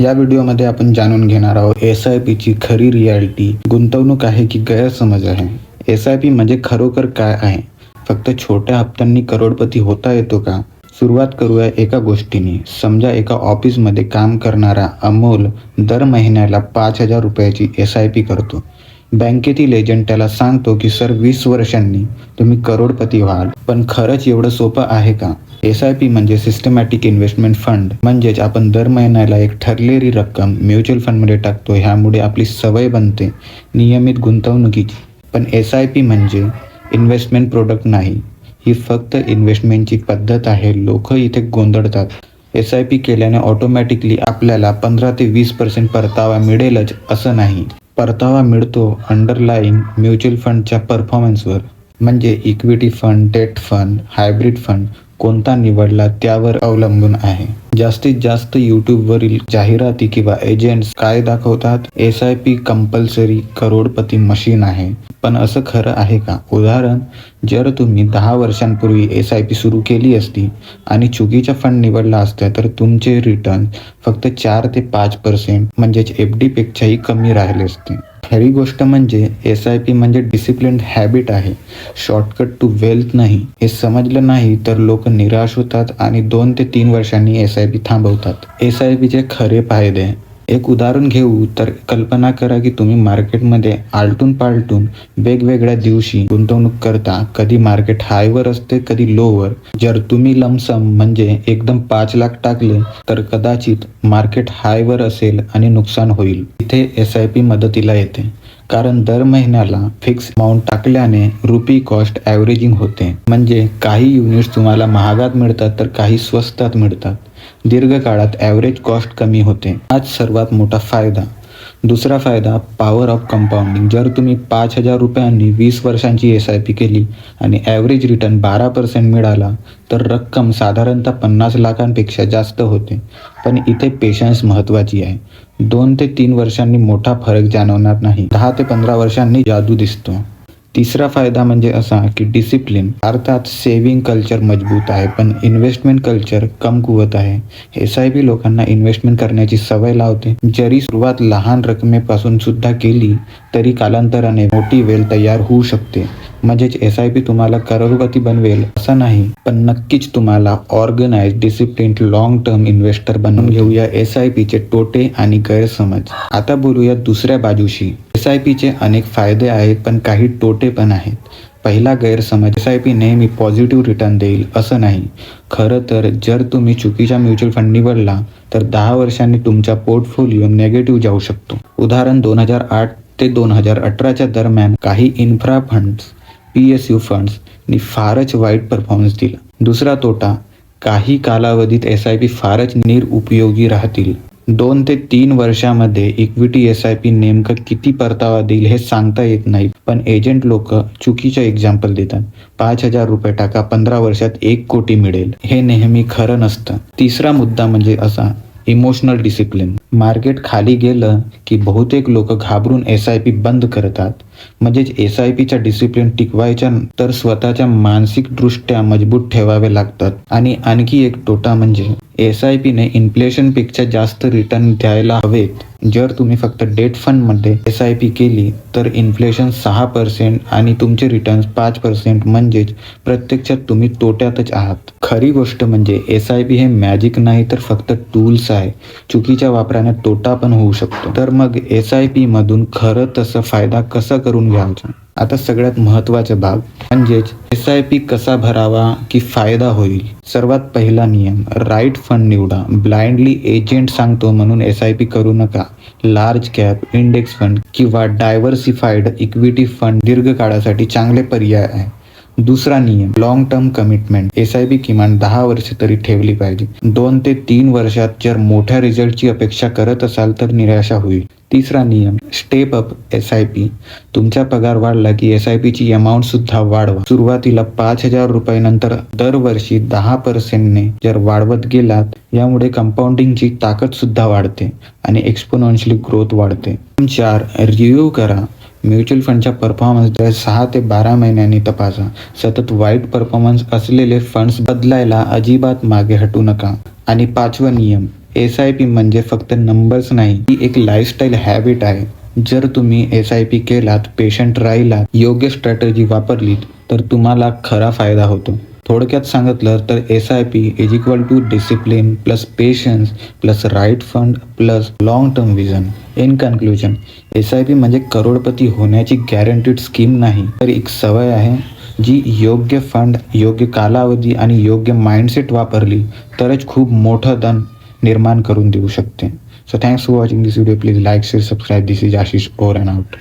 या व्हिडिओमध्ये आपण जाणून घेणार आहोत एस आय पीची खरी रियालिटी गुंतवणूक आहे की गैरसमज आहे? एस आय पी म्हणजे खरोखर काय आहे? फक्त छोट्या हप्त्यांनी करोडपती होता येतो का? सुरुवात करूया एका गोष्टीने. समजा एका ऑफिसमध्ये काम करणारा अमोल दर महिन्याला पाच हजार रुपयाची एस आय पी करतो. बँकेतील एजंट त्याला सांगतो की सर वीस वर्षांनी तुम्ही करोडपती व्हाल पण खरंच एवढं सोपं आहे का? एस आय पी म्हणजे सिस्टमॅटिक इन्व्हेस्टमेंट फंड म्हणजेच आपण दर महिन्याला एक ठरलेली रक्कम म्युच्युअल फंडमध्ये टाकतो ह्यामुळे आपली सवय बनते नियमित गुंतवणुकीची. पण एस आय पी म्हणजे इन्व्हेस्टमेंट प्रोडक्ट नाही. ही फक्त इन्व्हेस्टमेंटची पद्धत आहे. लोक इथे गोंधळतात. एस आय पी केल्याने ऑटोमॅटिकली आपल्याला पंधरा ते वीस पर्सेंट परतावा मिळेलच असं नाही. परतावा मिळतो अंडरलाईन म्युच्युअल फंडच्या परफॉर्मन्सवर म्हणजे equity fund debt fund hybrid fund कोणता निवडला त्यावर अवलंबून आहे. जास्तीत जास्त यूट्यूबवरील जाहिराती किंवा एजंट्स काय दाखवतात? एस आय पी कंपल्सरी करोडपती मशीन आहे. पण असं खरं आहे का? उदाहरण जर तुम्ही दहा वर्षांपूर्वी एस आय पी सुरू केली असती आणि चुकीचा फंड निवडला असता तर तुमचे रिटर्न फक्त चार ते पाच पर्सेंट म्हणजेच एफ डीपेक्षाही कमी राहिले असते. खरी गोष्ट म्हणजे एस आय पी म्हणजे डिसिप्लिन हॅबिट आहे. शॉर्टकट टू वेल्थ नाही. हे समजलं नाही तर लोक निराश होतात आणि दोन ते तीन वर्षांनी एस आय पी थांबवतात. एस आय पीचे खरे फायदे एक उदाहरण घेऊ तर कल्पना करा की तुम्ही मार्केटमध्ये आलटून पालटून वेगवेगळ्या दिवशी गुंतवणूक करता. कधी मार्केट हायवर असते कधी लोवर. जर तुम्ही लमसम म्हणजे एकदम पाच लाख टाकले तर कदाचित मार्केट हायवर असेल आणि नुकसान होईल. इथे एस आय पी मदतीला येते. कारण दर महिन्याला फिक्स अमाऊंट टाकल्याने रुपी कॉस्ट ॲव्हरेजिंग होते. म्हणजे काही युनिट्स तुम्हाला महागात मिळतात तर काही स्वस्तात मिळतात. दीर्घकाळात ॲव्हरेज कॉस्ट कमी होते. हाच सर्वात मोठा फायदा. दुसरा फायदा पॉवर ऑफ कंपाऊंडिंग जर तुम्ही पाच हजार रुपयांनी वीस वर्षांची एस आय पी केली आणि ॲव्हरेज रिटर्न बारा पर्सेंट मिळाला तर रक्कम साधारणतः पन्नास लाखांपेक्षा जास्त होते. पण इथे पेशन्स महत्त्वाची आहे. दोन ते तीन वर्षांनी मोठा फरक जाणवणार नाही. दहा ते पंधरा वर्षांनी जादू दिसतो. तिसरा फायदा म्हणजे असा की डिसिप्लिन अर्थात सेव्हिंग कल्चर मजबूत आहे पण इन्व्हेस्टमेंट कल्चर कमकुवत आहे. एस आय पी लोकांना इन्व्हेस्टमेंट करण्याची सवय लावते. जरी सुरुवात लहान रकमेपासून सुद्धा केली तरी कालांतराने मोठी वेल तयार होऊ शकते. म्हणजेच एस आय पी तुम्हाला करोडपती बनवेल असं नाही पण नक्कीच तुम्हाला organise discipline long term investor बनवून घेऊया एस आय पीचे तोटे आणि गैरसमज. आता बोलूया दुसऱ्या बाजूशी. एस आय पीचे अनेक फायदे आहेत पण काही तोटे पण आहेत. पहिला गैरसमज एस आय पी नेहमी पॉझिटिव्ह रिटर्न देईल असं नाही. खरं तर जर तुम्ही चुकीचा म्युच्युअल फंड निवडला तर दहा वर्षांनी तुमचा पोर्टफोलिओ नेगेटिव्ह जाऊ शकतो. उदाहरण दोन हजार आठ ते दोन हजार अठराच्या दरम्यान काही infra funds P S U फंड्सनी फारच वाईट परफॉर्मन्स दिला. दुसरा तोटा काही कालावधीत एस आय पी फारच निरुपयोगी राहतील. दोन ते तीन वर्षामध्ये इक्विटी एस आय पी नेमकं किती परतावा देईल हे सांगता येत नाही. पण एजंट लोक चुकीचं एक्झाम्पल देतात. पाच हजार रुपये टाका पंधरा वर्षात एक कोटी मिळेल. हे नेहमी खरं नसतं. तिसरा मुद्दा म्हणजे असा इमोशनल डिसिप्लिन मार्केट खाली गेलं की बहुतेक लोक घाबरून एस आय पी बंद करतात. म्हणजेच एस आय पीचा डिसिप्लिन टिकवायच्या तर स्वतःच्या मानसिकदृष्ट्या मजबूत ठेवावे लागतात. आणि आणखी एक तोटा म्हणजे एस आय पीने इन्फ्लेशनपेक्षा जास्त रिटर्न द्यायला हवेत. जर तुम्ही फक्त डेट फंडमध्ये एस आय पी केली तर इन्फ्लेशन सहा पर्सेंट आणि तुमचे रिटर्न्स पाच पर्सेंट म्हणजेच प्रत्यक्षात तुम्ही तोट्यातच आहात. खरी गोष्ट म्हणजे एस आय पी हे मॅजिक नाही तर फक्त टूल्स आहे. चुकीच्या वापराने तोटा पण होऊ शकतो. तर मग एस आय पी मधून खरं तसं फायदा कसा करून घ्यायचा? आता सगळ्यात महत्त्वाचा भाग म्हणजेच एस आय पी कसा भरावा की फायदा होईल? सर्वात पहिला नियम राईट फंड निवडा. ब्लाइंडली एजंट सांगतो म्हणून एस आय पी करू नका. लार्ज कॅप इंडेक्स फंड किंवा डायव्हर्सिफाईड इक्विटी फंड दीर्घकाळासाठी चांगले पर्याय आहे. दुसरा नियम long term commitment S I P किमान दहा वर्ष तरी ठेवली पाहिजे. दोन ते तीन वर्षात जर मोठ्या रिझल्टची अपेक्षा करत असाल तर निराशा होईल. तिसरा नियम step up S I P तुमचा पगार वाढला की एस आय पीची अमाऊंट सुद्धा वाढवा. सुरुवातीला पाच हजार रुपयानंतर दरवर्षी दहा पर्सेंटने जर वाढवत गेलात यामुळे कंपाऊंडिंगची ताकद सुद्धा वाढते आणि एक्सपोनेन्शियली ग्रोथ वाढते. चार रिव्ह्यू करा. म्युच्युअल फंडच्या परफॉर्मन्स दर सहा ते बारा महिन्यांनी तपासा. सतत वाईट परफॉर्मन्स असलेले फंड्स बदलायला अजिबात मागे हटू नका. आणि पाचवा नियम एस आय पी म्हणजे फक्त नंबर्स नाही ही एक लाईफस्टाईल हॅबिट आहे. जर तुम्ही एस आय पी केलात पेशंट राहिलात योग्य स्ट्रॅटेजी वापरलीत तर तुम्हाला खरा फायदा होतो. थोडक्यात सांगितलं तर S I P is equal to discipline plus patience plus right fund plus long term vision in conclusion S I P म्हणजे करोडपती होण्याची गॅरंटीड स्कीम नाही. तर एक सवय आहे जी योग्य फंड योग्य कालावधी आणि योग्य माइंडसेट वापरली तरच खूप मोठं धन निर्माण करून देऊ शकते. So thanks for watching this video please like share subscribe this is Ashish over and out